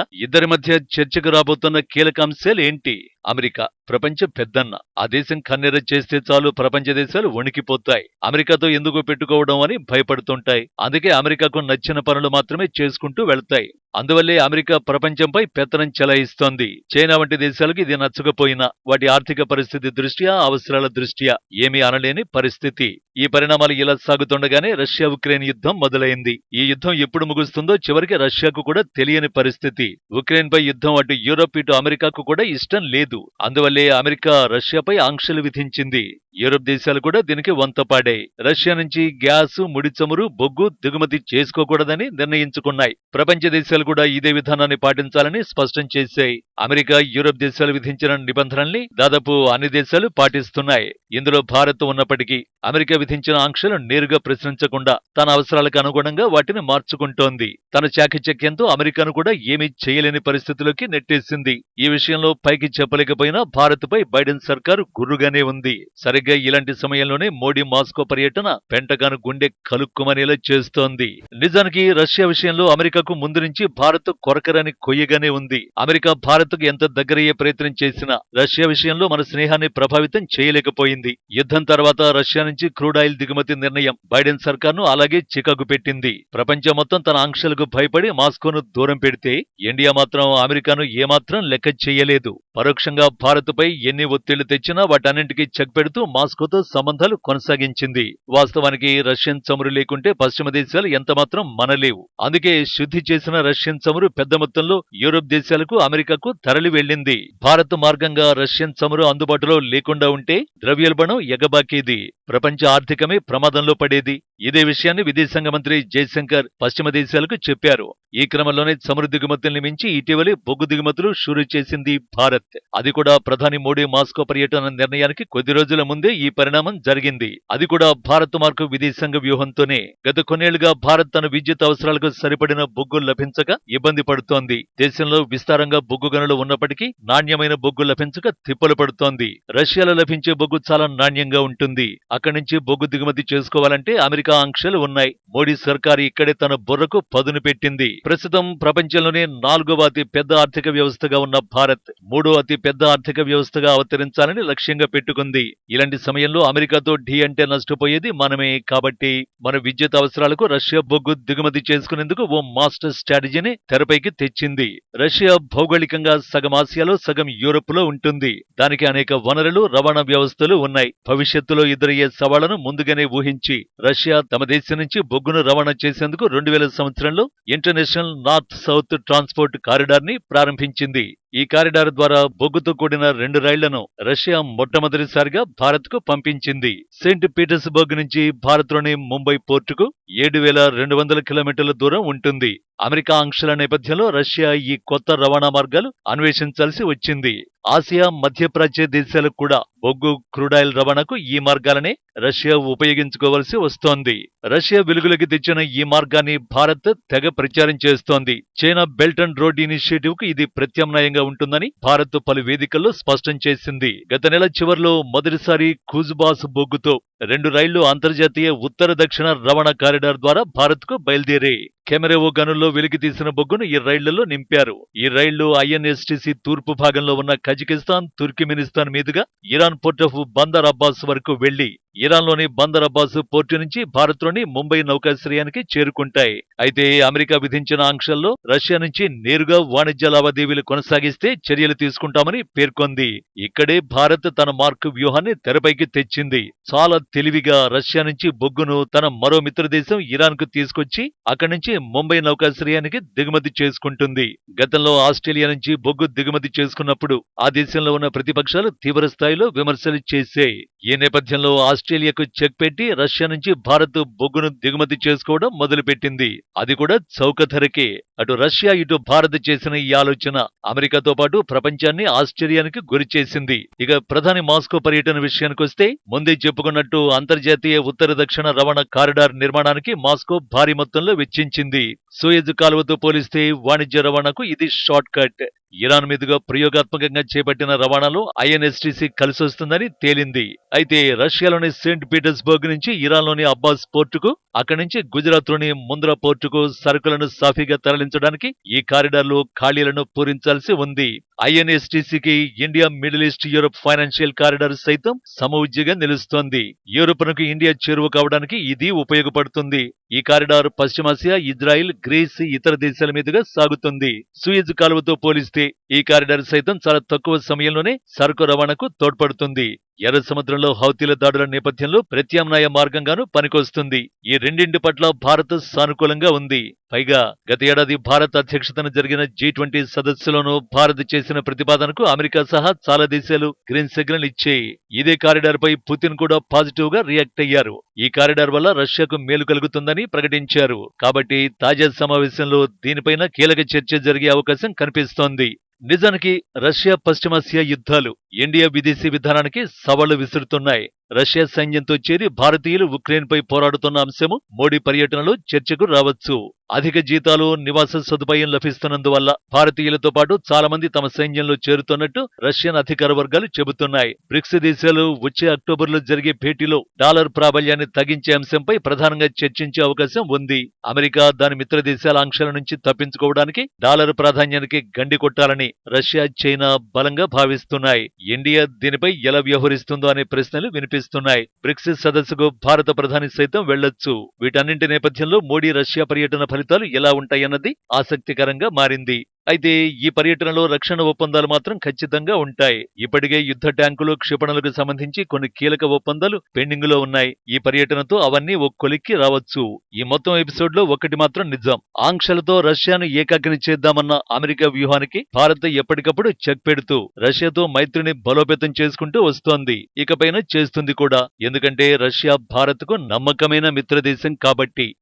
ఇద్దరి మధ్య చర్చకు రాబోతున్న కీలక అంశాలు ఏంటి? అమెరికా ప్రపంచ పెద్దన్న. ఆ దేశం కన్నెర చేస్తే చాలు ప్రపంచ దేశాలు వణికిపోతాయి. అమెరికాతో ఎందుకు పెట్టుకోవడం అని భయపడుతుంటాయి. అందుకే అమెరికాకు నచ్చిన పనులు మాత్రమే చేసుకుంటూ వెళ్తాయి. అందువల్లే అమెరికా ప్రపంచంపై పెత్తనం చెలాయిస్తోంది. చైనా వంటి దేశాలకు ఇది నచ్చకపోయినా వాటి ఆర్థిక పరిస్థితి దృష్ట్యా అవసరాల దృష్ట్యా ఏమీ అనలేని పరిస్థితి. ఈ పరిణామాలు ఇలా సాగుతుండగానే రష్యా ఉక్రెయిన్ యుద్ధం మొదలైంది. ఈ యుద్ధం ఎప్పుడు ముగుస్తుందో చివరికి రష్యాకు కూడా తెలియని పరిస్థితి. ఉక్రెయిన్ పై యుద్ధం అటు యూరోప్ ఇటు అమెరికాకు కూడా ఇష్టం లేదు. అందువల్లే అమెరికా రష్యాపై ఆంక్షలు విధించింది. యూరోప్ దేశాలు కూడా దీనికి వంతపాడాయి రష్యా నుంచి గ్యాస్ ముడి చమురు బొగ్గు దిగుమతి చేసుకోకూడదని నిర్ణయించుకున్నాయి. ప్రపంచ దేశాలు కూడా ఇదే విధానాన్ని పాటించాలని స్పష్టం చేశాయి అమెరికా యూరోప్ దేశాలు విధించిన నిబంధనల్ని దాదాపు అన్ని దేశాలు పాటిస్తున్నాయి. ఇందులో భారత్ ఉన్నప్పటికీ అమెరికా విధించిన ఆంక్షలు నేరుగా ప్రశ్నించకుండా తన అవసరాలకు అనుగుణంగా వాటిని మార్చుకుంటోంది. తన చాకచక్యంతో అమెరికాను కూడా ఏమీ చేయలేని పరిస్థితిలోకి నెట్టేసింది. ఈ విషయంలో పైకి చెప్పలేకపోయినా భారత్పై బైడెన్ సర్కారు గుర్రుగానే ఉంది. సరిగ్గా ఇలాంటి సమయంలోనే మోడీ మాస్కో పర్యటన పెంటగాను గుండె కలుక్కుమనేలా చేస్తోంది. నిజానికి రష్యా విషయంలో అమెరికాకు ముందు నుంచి భారత్ కొరకరని కొయ్యగానే ఉంది. అమెరికా భారత్కు ఎంత దగ్గరయ్యే ప్రయత్నం చేసినా రష్యా విషయంలో మన స్నేహాన్ని ప్రభావితం చేయలేకపోయింది. యుద్ధం తర్వాత రష్యా నుంచి క్రూడ్ ఆయిల్ దిగుమతి నిర్ణయం బైడెన్ సర్కార్ను అలాగే చికాకు పెట్టింది. ప్రపంచం మొత్తం తన ఆంక్షలకు భయపడి మాస్కోను దూరం పెడితే ఇండియా మాత్రం అమెరికాను ఏమాత్రం లెక్క చేయలేదు. పరోక్షంగా భారత్పై ఎన్ని ఒత్తిళ్ళు తెచ్చినా వాటన్నింటికీ చెక్ పెడుతూ మాస్కోతో సంబంధాలు కొనసాగించింది. వాస్తవానికి రష్యన్ చమురు లేకుంటే పశ్చిమ దేశాలు ఎంతమాత్రం మనలేవు. అందుకే శుద్ధి చేసిన రష్యా రష్యన్ చమురు పెద్ద మొత్తంలో యూరోప్ దేశాలకు అమెరికాకు తరలి వెళ్ళింది. భారత్ మార్గంగా రష్యన్ చమురు అందుబాటులో లేకుండా ఉంటే ద్రవ్యోల్బణం ఎగబాకేది. ప్రపంచ ఆర్థికమే ప్రమాదంలో పడేది. ఇదే విషయాన్ని విదేశాంగ మంత్రి జయశంకర్ పశ్చిమ దేశాలకు చెప్పారు. ఈ క్రమంలోనే చమురు దిగుమతుల్ని మించి ఇటీవలే బొగ్గు దిగుమతులు షురూ చేసింది భారత్. అది కూడా ప్రధాని మోడీ మాస్కో పర్యటన నిర్ణయానికి కొద్ది రోజుల ముందే ఈ పరిణామం జరిగింది. అది కూడా భారత్ మార్కు విదేశాంగ వ్యూహంతోనే. గత కొన్నేళ్ళుగా భారత్ తన విద్యుత్ అవసరాలకు సరిపడిన బొగ్గు లభించక ఇబ్బంది పడుతోంది. దేశంలో విస్తారంగా బొగ్గు గనులు ఉన్నప్పటికీ నాణ్యమైన బొగ్గు లభించక తిప్పలు పడుతోంది. రష్యాలో లభించే బొగ్గు చాలా నాణ్యంగా ఉంటుంది. అక్కడి నుంచి బొగ్గు దిగుమతి చేసుకోవాలంటే అమెరికా ఆకాంక్షలు ఉన్నాయి. మోడీ సర్కార్ ఇక్కడే తన బుర్రకు పదును పెట్టింది. ప్రస్తుతం ప్రపంచంలోనే నాలుగవ అతి పెద్ద ఆర్థిక వ్యవస్థగా ఉన్న భారత్ మూడో అతి పెద్ద ఆర్థిక వ్యవస్థగా అవతరించాలని లక్ష్యంగా పెట్టుకుంది. ఇలాంటి సమయంలో అమెరికాతో ఢీ అంటే నష్టపోయేది మనమే కాబట్టి మన విద్యుత్ అవసరాలకు రష్యా బొగ్గు దిగుమతి చేసుకునేందుకు ఓ మాస్టర్ స్ట్రాటజీని తెరపైకి తెచ్చింది. రష్యా భౌగోళికంగా సగం ఆసియాలో సగం యూరోప్లో ఉంటుంది. దానికి అనేక వనరులు రవాణా వ్యవస్థలు ఉన్నాయి. భవిష్యత్తులో ఎదురయ్యే సవాళ్ళను ముందుగానే ఊహించి రష్యా తమ దేశం నుంచి బొగ్గును రవాణా చేసేందుకు రెండు వేల సంవత్సరంలో ఇంటర్నేషనల్ నార్త్ సౌత్ ట్రాన్స్పోర్ట్ కారిడార్ని ప్రారంభించింది. ఈ కారిడార్ ద్వారా బొగ్గుతో కూడిన రెండు రైళ్ళను రష్యా మొట్టమొదటిసారిగా భారత్కు పంపించింది. సెయింట్ పీటర్స్బర్గ్ నుంచి భారత్లోని ముంబై పోర్టుకు ఏడు వేల రెండు వందల కిలోమీటర్ల దూరం ఉంటుంది. అమెరికా ఆంక్షల నేపథ్యంలో రష్యా ఈ కొత్త రవాణా మార్గాలు అన్వేషించాల్సి వచ్చింది. ఆసియా మధ్యప్రాచ్య దేశాలకు కూడా బొగ్గు క్రూడాయిల్ రవాణాకు ఈ మార్గాలనే రష్యా ఉపయోగించుకోవాల్సి వస్తోంది. రష్యా వెలుగులోకి తెచ్చిన ఈ మార్గాన్ని భారత్ తెగ ప్రచారం చేస్తోంది. చైనా బెల్ట్ అండ్ రోడ్ ఇనిషియేటివ్కు ఇది ప్రత్యామ్నాయంగా ఉంటుందని భారత్ పలు వేదికల్లో స్పష్టం చేసింది. గత నెల చివర్లో మొదటిసారి కుజ్బాస్ బొగ్గుతో రెండు రైళ్ళు అంతర్జాతీయ ఉత్తర దక్షిణ రవాణా కారిడార్ ద్వారా భారత్కు బయలుదేరాయి. కెమెరేవో గనుల్లో వెలికి తీసిన బొగ్గును ఈ రైళ్ళలో నింపారు. ఈ రైళ్ళు ఐఎన్ఎస్టీసీ తూర్పు భాగంలో ఉన్న కజకిస్తాన్ తుర్కిమినిస్తాన్ మీదుగా Iran port of Bandar Abbas వరకు వెళ్ళి ఇరాన్లోని బందర్ అబ్బాస్ పోర్టు నుంచి భారత్లోని ముంబై నౌకాశ్రయానికి చేరుకుంటాయి. అయితే అమెరికా విధించిన ఆంక్షల్లో రష్యా నుంచి నేరుగా వాణిజ్య లావాదేవీలు కొనసాగిస్తే చర్యలు తీసుకుంటామని పేర్కొంది. ఇక్కడే భారత్ తన మార్క్ వ్యూహాన్ని తెరపైకి తెచ్చింది. చాలా తెలివిగా రష్యా నుంచి బొగ్గును తన మరో మిత్ర దేశం ఇరాన్కు తీసుకొచ్చి అక్కడి నుంచి ముంబై నౌకాశ్రయానికి దిగుమతి చేసుకుంటుంది. గతంలో ఆస్ట్రేలియా నుంచి బొగ్గు దిగుమతి చేసుకున్నప్పుడు ఆ దేశంలో ఉన్న ప్రతిపక్షాలు తీవ్ర స్థాయిలో విమర్శలు చేశాయి. ఈ నేపథ్యంలో ఆస్ట్రేలియాకు చెక్ పెట్టి రష్యా నుంచి భారత్ బొగ్గును దిగుమతి చేసుకోవడం మొదలుపెట్టింది. అది కూడా చౌక ధరకే అటు రష్యా ఇటు భారత్ చేసిన ఈ ఆలోచన అమెరికాతో పాటు ప్రపంచాన్ని ఆశ్చర్యానికి గురిచేసింది ఇక ప్రధాని మాస్కో పర్యటన విషయానికొస్తే ముందే చెప్పుకున్నట్టు అంతర్జాతీయ ఉత్తర దక్షిణ రవాణా కారిడార్ నిర్మాణానికి మాస్కో భారీ మొత్తంలో వెచ్చించింది. సూయజ్ కాలువతో పోలిస్తే వాణిజ్య రవాణాకు ఇది షార్ట్ కట్ ఇరాన్ మీదుగా ప్రయోగాత్మకంగా చేపట్టిన రవాణాలో ఐఎన్ఎస్టీసీ కలిసొస్తుందని తేలింది. అయితే రష్యాలోని సెయింట్ పీటర్స్బర్గ్ నుంచి ఇరాన్లోని అబ్బాస్ పోర్టుకు అక్కడి నుంచి గుజరాత్లోని ముంద్రా పోర్టుకు సరుకులను సాఫీగా తరలించడానికి ఈ కారిడార్లో ఖాళీలను పూరించాల్సి ఉంది. ఐఎన్ఎస్టీసీకి India middle east Europe financial corridor సైతం సమవుజ్జిగా నిలుస్తోంది. యూరోప్నకు ఇండియా చేరువ కావడానికి ఇది ఉపయోగపడుతుంది. ఈ కారిడార్ పశ్చిమాసియా ఇజ్రాయిల్ గ్రీస్ ఇతర దేశాల మీదుగా సాగుతుంది. సూయజ్ కాలువతో పోలిస్తే ఈ కారిడార్ సైతం చాలా తక్కువ సమయంలోనే సరుకు రవాణాకు తోడ్పడుతుంది. ఎర్ర సముద్రంలో హౌతీల దాడుల నేపథ్యంలో ప్రత్యామ్నాయ మార్గంగానూ పనికొస్తుంది. ఈ రెండింటి పట్ల భారత్ సానుకూలంగా ఉంది. పైగా గత ఏడాది భారత్ అధ్యక్షతన జరిగిన జీ ట్వంటీ సదస్సులోనూ భారత్ చేసిన ప్రతిపాదనకు అమెరికా సహా చాలా దేశాలు గ్రీన్ సిగ్నల్ ఇచ్చాయి. ఇదే కారిడార్ పై పుతిన్ కూడా పాజిటివ్గా రియాక్ట్ అయ్యారు. ఈ కారిడార్ వల్ల రష్యాకు మేలు కలుగుతుందని ప్రకటించారు. కాబట్టి తాజా సమావేశంలో దీనిపైన కీలక చర్చ జరిగే అవకాశం కనిపిస్తోంది. నిజానికి రష్యా పశ్చిమాసియా యుద్ధాలు ఇండియా విదేశీ విధానానికి సవాళ్ళు విసురుతున్నాయి. రష్యా సైన్యంతో చేరి భారతీయులు ఉక్రెయిన్ పై పోరాడుతున్న అంశము మోడీ పర్యటనలో చర్చకు రావచ్చు. అధిక జీతాలు నివాస సదుపాయం లభిస్తున్నందువల్ల భారతీయులతో పాటు చాలా మంది తమ సైన్యంలో చేరుతున్నట్టు రష్యన్ అధికార వర్గాలు చెబుతున్నాయి. బ్రిక్స్ దేశాలు వచ్చే అక్టోబర్లో జరిగే భేటీలో డాలర్ ప్రాబల్యాన్ని తగ్గించే అంశంపై ప్రధానంగా చర్చించే అవకాశం ఉంది. అమెరికా దాని మిత్ర దేశాల ఆంక్షల నుంచి తప్పించుకోవడానికి డాలర్ ప్రాధాన్యానికి గండి కొట్టాలని రష్యా చైనా బలంగా భావిస్తున్నాయి. ఇండియా దీనిపై ఎలా వ్యవహరిస్తుందో అనే ప్రశ్నలు వినిపిస్తున్నాయి. బ్రిక్స్ సదస్సుకు భారత ప్రధాని సైతం వెళ్ళొచ్చు వీటన్నింటి నేపథ్యంలో మోడీ రష్యా పర్యటన ఫలితాలు ఎలా ఉంటాయన్నది ఆసక్తికరంగా మారింది. అయితే ఈ పర్యటనలో రక్షణ ఒప్పందాలు మాత్రం ఖచ్చితంగా ఉంటాయి. ఇప్పటికే యుద్ధ ట్యాంకులు క్షిపణులకు సంబంధించి కొన్ని కీలక ఒప్పందాలు పెండింగ్లో ఉన్నాయి. ఈ పర్యటనతో అవన్నీ ఓ కొలిక్కి రావచ్చు. ఈ మొత్తం ఎపిసోడ్లో ఒకటి మాత్రం నిజం. ఆంక్షలతో రష్యాను ఏకాగ్ని చేద్దామన్న అమెరికా వ్యూహానికి భారత్ ఎప్పటికప్పుడు చెక్ పెడుతూ రష్యాతో మైత్రిని బలోపేతం చేసుకుంటూ వస్తోంది. ఇకపైన చేస్తుంది కూడా. ఎందుకంటే రష్యా భారత్కు నమ్మకమైన మిత్రదేశం కాబట్టి.